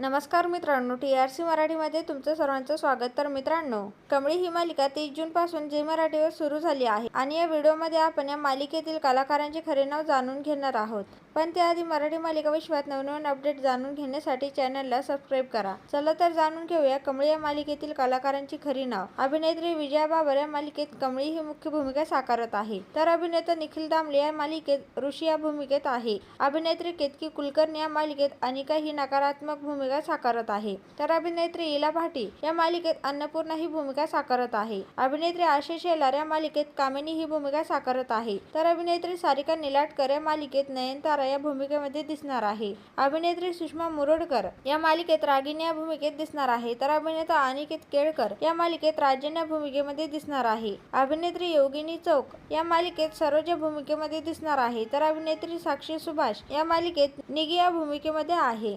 नमस्कार मित्रांनो T R C मराठीमध्ये तुमचं सर्वांचं स्वागत. तर मित्रांनो कमळी ही मालिका तीस जून पासून झी मराठीवर सुरू झाली आहे आणि या व्हिडिओमध्ये आपण या मालिकेतील कलाकारांचे खरे नाव जाणून घेणार आहोत. पण त्याआधी मराठी मालिका विश्वात नवनवीन अपडेट जाणून घेण्यासाठी चॅनलला सबस्क्राईब करा. चला तर जाणून घेऊया कमळी या मालिकेतील कलाकारांची खरी नाव. अभिनेत्री विजया बाबर या मालिकेत कमळी ही मुख्य भूमिका साकारत आहे. तर अभिनेता निखिल दामले या मालिकेत ऋषी या भूमिकेत आहे. अभिनेत्री केतकी कुलकर्णी या मालिकेत अनिका ही नकारात्मक भूमिका भूमिका साकारत आहे. तर अभिनेत्री इला भाटी या मालिकेत अन्नपूर्णा ही भूमिका साकारत आहे. अभिनेत्री आशिष शेलार या मालिकेत कामिनी ही भूमिका साकारत आहे. तर अभिनेत्री सारिका निलाटकर या मालिकेत नयनतारा या भूमिकेमध्ये दिसणार आहे. अभिनेत्री सुषमा मुरोडकर या मालिकेत रागिनी या भूमिकेत दिसणार आहे. तर अभिनेता अनिकेत केळकर या मालिकेत राजन या भूमिकेमध्ये दिसणार आहे. अभिनेत्री योगिनी चौक या मालिकेत सरोज या भूमिकेमध्ये दिसणार आहे. तर अभिनेत्री साक्षी सुभाष या मालिकेत निगी या भूमिकेमध्ये आहे.